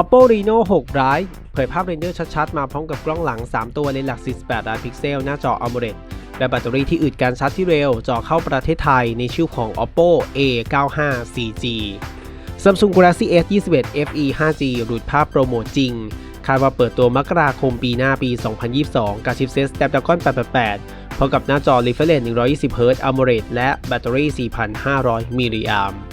Oppo Reno 6 Lite เผยภาพเรนเดอร์ชัดๆ มาพร้อมกับกล้องหลัง 3 ตัวเลนส์หลัก 48 ล้านพิกเซล หน้าจอ AMOLED และแบตเตอรี่ที่อึดการชาร์จที่เร็วจ่อเข้าประเทศไทยในชื่อของ Oppo A95 4G Samsung Galaxy S 21 FE 5G หลุดภาพโปรโมทจริง คาดว่าเปิดตัวมกราคมปีหน้าปี 2022 กับชิปเซ็ต Snapdragon 888พร้อมกับหน้าจอ Refresh 120Hz AMOLED และแบตเตอรี่ 4,500 มิลลิแอมป์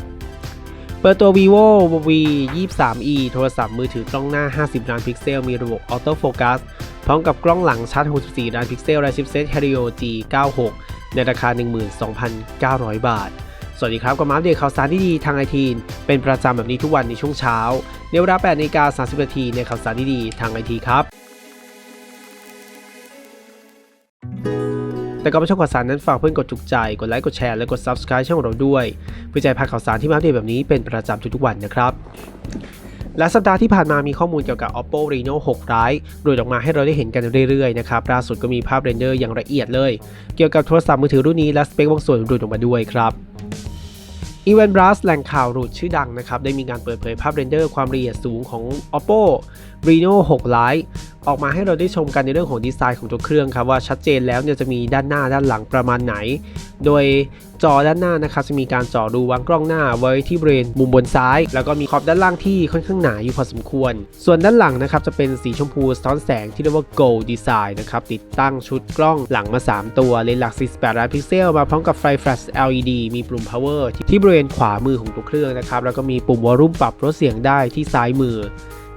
เปิดตัว vivo v 23e โทรศัพท์มือถือกล้องหน้า 50 ล้านพิกเซล มีระบบ Auto Focus พร้อมกับกล้องหลังชัด 64 ล้านพิกเซล และชิปเซ็ต Helio G96 ในราคา 12,900 บาท สวัสดีครับก็มาอัปเดตข่าวสารที่ดีทางไอทีน เป็นประจำแบบนี้ทุกวันในช่วงเช้า ในเวลา8นาฬิกา30นาทีในข่าวสารที่ดีทางไอทีครับ แต่ก่อนไปชมข่าวสารนั้นฝากเพื่อนกดถูกใจ กดไลค์ กดแชร์ และกด Subscribe ช่องเราด้วยเพื่อให้พลาข่าวสารที่มาอัปเดตแบบนี้เป็นประจำทุกๆวันนะครับและสัปดาห์ที่ผ่านมามีข้อมูลเกี่ยวกับ Oppo Reno 6 Lite โดยออกมาให้เราได้เห็นกันเรื่อยๆนะครับล่าสุดก็มีภาพเรนเดอร์อย่างละเอียดเลย เกี่ยวกับโทรศัพท์มือถือรุ่นนี้และสเปคบางส่วนหลุดออกมาด้วยครับ e v e n t b r u s แหล่งข่าวหลุดชื่อดังนะครับ ได้มีการเปิดเผยภาพเรนเดอร์ความละเอียดสูงของ Oppo Reno 6 Lite ออกมาให้เราได้ชมกันในเรื่องของดีไซน์ของตัวเครื่องครับว่าชัดเจนแล้วเนี่ยจะมีด้านหน้าด้านหลังประมาณไหน โดยจอด้านหน้านะครับจะมีการจาะรูวางกล้องหน้าไว้ที่บริเวณมุมบนซ้าย แล้วก็มีขอบด้านล่างที่ค่อนข้างหนาอยู่พอสมควร ส่วนด้านหลังนะครับจะเป็นสีชมพูสะท้อนแสงที่เรียกว่า Gold Design นะครับติดตั้งชุดกล้องหลังมา 3 ตัวเลนส์หลัก 48 ล้านพิกเซล มาพร้อมกับไฟแฟลช LED มีปุ่ม power ที่บริเวณขวามือของตัวเครื่องนะครับแล้วก็มีปุ่มวอลลุ่มปรับลดเสียงได้ที่ซ้ายมือ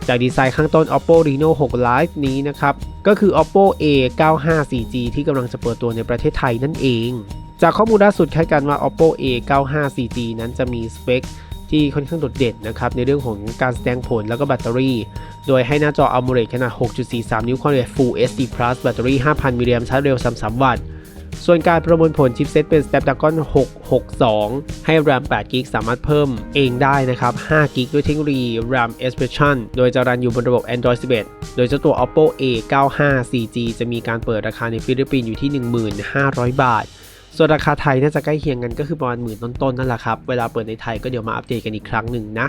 จากดีไซน์ข้างต้น Oppo Reno 6 Lite นี้นะครับ ก็คือ Oppo A95 4G ที่กำลังจะเปิดตัวในประเทศไทยนั่นเอง จากข้อมูลล่าสุดคาดการณ์ว่า Oppo A95 4G นั้นจะมีสเปคที่ค่อนข้างโดดเด่นนะครับ ในเรื่องของการแสดงผลแล้วก็แบตเตอรี่ โดยให้หน้าจอ AMOLED ขนาด 6.43 นิ้วความละเอียด Full HD Plus แบตเตอรี่ 5,000 มิลลิแอมป์ชาร์จเร็ว 33 วัตต์ ส่วนการประมวลผลชิปเซตเป็น Snapdragon 662 ให้ RAM 8 g b สามารถเพิ่มเองได้นะครับ5 g b ด้วยเทคโนโลยี RAM Expression โดยจะรันอยู่บนระบบ Android 11 โดยเจ้าตัว Oppo A95 4G จะมีการเปิดราคาในฟิลิปปินส์อยู่ที่ 15,000 บาท ส่วนราคาไทยน่าจะใกล้เคียงกันก็คือประมาณหมื่นต้นๆนั่นแหละครับ เวลาเปิดในไทยก็เดี๋ยวมาอัปเดตกันอีกครั้งหนึ่งนะ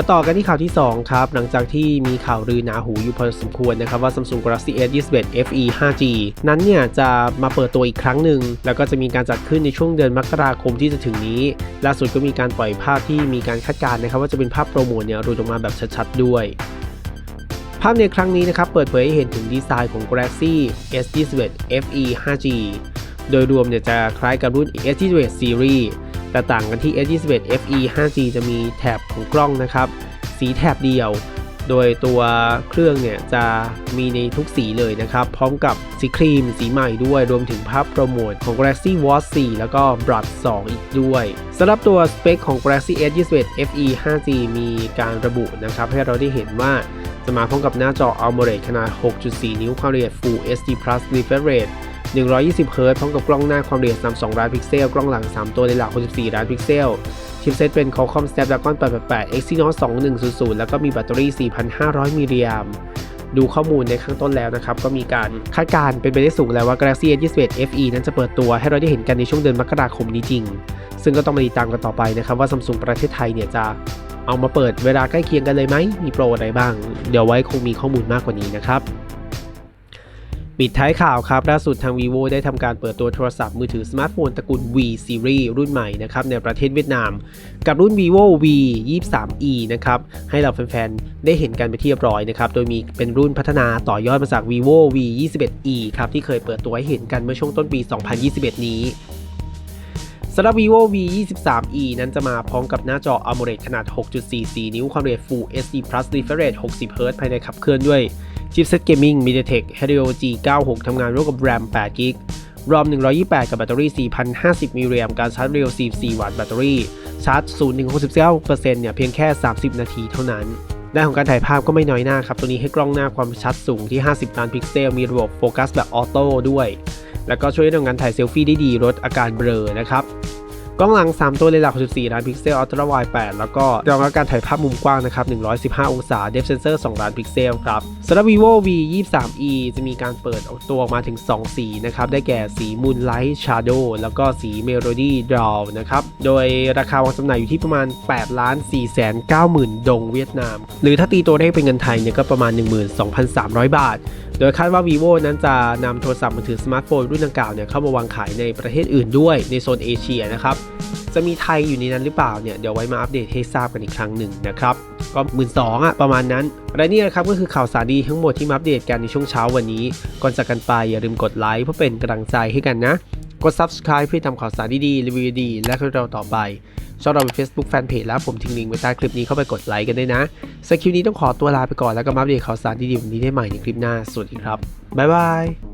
มาต่อกันที่ข่าวที่ 2 ครับ หลังจากที่มีข่าวลือหนาหูอยู่พอสมควรนะครับว่า Samsung Galaxy S 21 FE 5G นั้นเนี่ยจะมาเปิดตัวอีกครั้งหนึ่ง แล้วก็จะมีการจัดขึ้นในช่วงเดือนมกราคมที่จะถึงนี้ ล่าสุดก็มีการปล่อยภาพที่มีการคาดการณ์นะครับว่าจะเป็นภาพโปรโมทเนี่ยรูดออกมาแบบชัดๆด้วยภาพในครั้งนี้นะครับเปิดเผยให้เห็นถึงดีไซน์ของ Galaxy S 21 FE 5G โดยรวมเนี่ยจะคล้ายกับรุ่น S 21 Series แต่ต่างกันที่ S21 FE 5G จะมีแถบของกล้องนะครับ สีแถบเดียว โดยตัวเครื่องเนี่ยจะมีในทุกสีเลยนะครับ พร้อมกับสีครีมสีใหม่ด้วย รวมถึงภาพโปรโมทของ Galaxy Watch 4 แล้วก็ Buds 2อีกด้วยสำหรับตัวสเปคของ Galaxy S21 FE 5G มีการระบุนะครับ ให้เราได้เห็นว่าจะมาพร้อมกับหน้าจอ AMOLED ขนาด 6.4 นิ้วความละเอียด Full HD Plus Refresh Rate 120 Hz พร้อมกับกล้องหน้าความละเอียด 32 ล้านพิกเซล กล้องหลัง 3 ตัวในหลัก 64 ล้านพิกเซล ชิปเซตเป็น Qualcomm Snapdragon 888 Exynos 2100 แล้วก็มีแบตเตอรี่ 4,500 มิลลิแอมดูข้อมูลในข้างต้นแล้วนะครับ ก็มีการคาดการณ์เป็นไปได้สูงแล้วว่า Galaxy S21 FE นั้นจะเปิดตัวให้เราได้เห็นกันในช่วงเดือนมกราคมนี้จริง ซึ่งก็ต้องมาติดตามกันต่อไปนะครับ ว่า Samsung ประเทศไทยเนี่ยจะเอามาเปิดเวลาใกล้เคียงกันเลยไหมมีโปรอะไรบ้าง เดี๋ยวไว้คงมีข้อมูลมากกว่านี้นะครับ ปิดท้ายข่าวครับล่าสุดทาง vivo ได้ทำการเปิดตัวโทรศัพท์มือถือสมาร์ทโฟนตระกูล V Series รุ่นใหม่นะครับในประเทศเวียดนาม กับรุ่น vivo V 23e นะครับให้เราแฟนๆ ได้เห็นกันไปที่เรียบร้อยนะครับโดยมีเป็นรุ่นพัฒนาต่อยอดมาจาก vivo V 21e ครับที่เคยเปิดตัวให้เห็นกันเมื่อช่วงต้นปี 2021 นี้สำหรับ vivo V 23e นั้นจะมาพร้อมกับหน้าจอ AMOLED ขนาด 6.44 นิ้ว ความละเอียด Full HD Plus Refresh 60 Hz ภายในขับเคลื่อนด้วย ชิปเซ็ตเกมมิ่ง MediaTek Helio G96 ทำงานร่วมกับ RAM 8 g b ROM 128 กับแบตเตอรี่ 4,050 มิลลิแอมการชาร์จเร็ว 44 วัตต์แบตเตอรี่ ชาร์จ 0-69%เนี่ย เพียงแค่ 30 นาทีเท่านั้น ด้านของการถ่ายภาพก็ไม่น้อยหน้าครับ ตัวนี้ให้กล้องหน้าความชัดสูงที่ 50 ล้านพิกเซล มีระบบโฟกัสแบบออโต้ด้วย แล้วก็ช่วยในการถ่ายเซลฟี่ได้ดีลดอาการเบลอนะครับ กล้องหลัง 3 ตัวเลนส์หลัก 64 ล้านพิกเซลอัลตร้าไวด์8แล้วก็รองรับการถ่ายภาพมุมกว้างนะครับ 115 องศา Depth Sensor 2ล้านพิกเซลครับสำหรับ vivo v 2 3 e จะมีการเปิดออกตัวออกมาถึง 2 สีนะครับ ได้แก่สี Moonlight Shadow แล้วก็สี Melody Draw นะครับ โดยราคาวางจำหน่ายอยู่ที่ประมาณ 8 ล้าน4แสน9หมื่นดงเวียดนาม หรือถ้าตีตัวเลขเป็นเงินไทยเนี่ยก็ประมาณ 12,300 บาท โดยคาดว่า vivo นั้นจะนำโทรศัพท์มือถือสมาร์ทโฟนรุ่นดังกล่าวเนี่ยเข้ามาวางขายในประเทศอื่นด้วยในโซนเอเชียนะครับ จะมีไทยอยู่ในนั้นหรือเปล่าเนี่ยเดี๋ยวไว้มาอัปเดตให้ทราบกันอีกครั้งหนึ่งนะครับ ก็หมื่นสองอะประมาณนั้น และนี่นะครับก็คือข่าวสารดีทั้งหมดที่มาอัปเดตกันในช่วงเช้าวันนี้ ก่อนจากกันไปอย่าลืมกดไลค์เพื่อเป็นกำลังใจให้กันนะ กด subscribe เพื่อทำข่าวสารดีๆรีวิวดีและคลิปเราต่อไป ชอบเราเป็น Facebook Fanpage แล้วผมทิ้งลิงก์ไว้ใต้คลิปนี้เข้าไปกดไลค์กันได้นะสำหรับคลิปนี้ต้องขอตัวลาไปก่อนแล้วก็มาอัปเดตข่าวสารดีๆวันนี้ได้ใหม่ในคลิปหน้าสวัสดีครับบ๊ายบาย